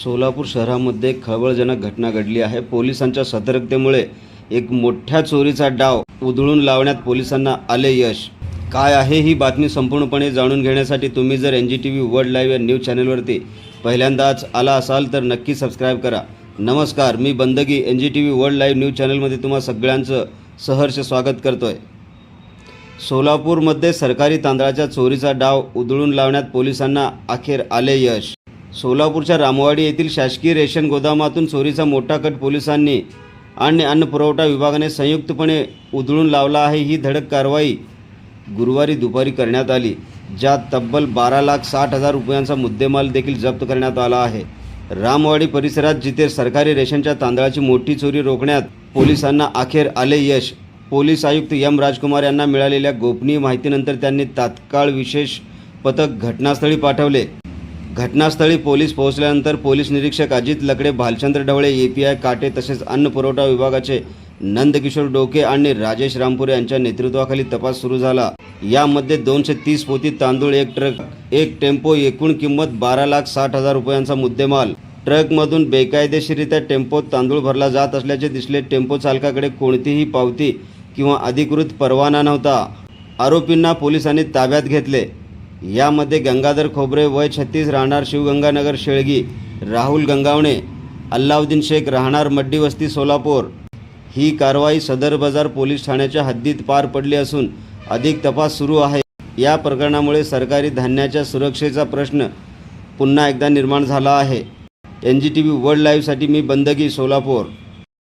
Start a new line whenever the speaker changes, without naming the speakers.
सोलापूर शहरामध्ये एक खळबळजनक घटना घडली आहे. पोलिसांच्या सतर्कतेमुळे एक मोठ्या चोरीचा डाव उधळून लावण्यात पोलिसांना आले यश. काय आहे ही बातमी संपूर्णपणे जाणून घेण्यासाठी तुम्ही जर N G T V world live या न्यूज चॅनलवरती पहिल्यांदाच आला असाल तर नक्की सबस्क्राईब करा. नमस्कार मी Bandagi N G T V world live news चॅनलमध्ये तुम्हा सगळ्यांचं सहर्ष स्वागत करतो आहे सोलापूरमध्ये सरकारी तांदळाच्या चोरीचा डाव उधळून लावण्यात पोलिसांना अखेर आले यश. सोलापूरच्या रामवाडी येथील शासकीय रेशन गोदामातून चोरीचा मोठा कट पोलिसांनी आणि अन्न पुरवठा विभागाने संयुक्तपणे उधळून लावला आहे. ही धडक कारवाई गुरुवारी दुपारी करण्यात आली ज्यात तब्बल बारा लाख साठ हजार रुपयांचा मुद्देमाल देखील जप्त करण्यात आला आहे. रामवाडी परिसरात जिथे सरकारी रेशनच्या तांदळाची मोठी चोरी रोखण्यात पोलिसांना अखेर आले यश पोलीस आयुक्त एम राजकुमार यांना मिळालेल्या गोपनीय माहितीनंतर त्यांनी तात्काळ विशेष पथक घटनास्थळी पाठवले. घटनास्थळी पोलीस पोहोचल्यानंतर पोलीस निरीक्षक Ajit Lakde Bhalchandra Dhawale A P I Kate तसेच अन्न पुरवठा विभागाचे नंदकिशोर डोके आणि राजेश रामपुरे यांच्या नेतृत्वाखाली तपास सुरू झाला. यामध्ये दोनशे तीस पोती तांदूळ एक ट्रक एक टेम्पो एकूण किंमत बारा लाख साठ हजार रुपयांचा मुद्देमाल. ट्रकमधून बेकायदेशीरित्या टेम्पोत तांदूळ भरला जात असल्याचे दिसले. टेम्पो चालकाकडे कोणतीही पावती किंवा अधिकृत परवाना नव्हता. आरोपींना पोलिसांनी ताब्यात घेतले. यामध्ये गंगाधर खोबरे वय छत्तीस राहणार शिवगंगानगर शेळगी राहुल गंगावणे अल्लाउद्दीन शेख राहणार मड्डी वस्ती सोलापूर. ही कारवाई सदर बाजार पोलीस ठाण्याच्या हद्दीत पार पडली असून अधिक तपास सुरू आहे. या प्रकरणामुळे सरकारी धान्याच्या सुरक्षेचा प्रश्न पुन्हा एकदा निर्माण झाला आहे. N G T V world लाईव्हसाठी मी बंदगी सोलापूर.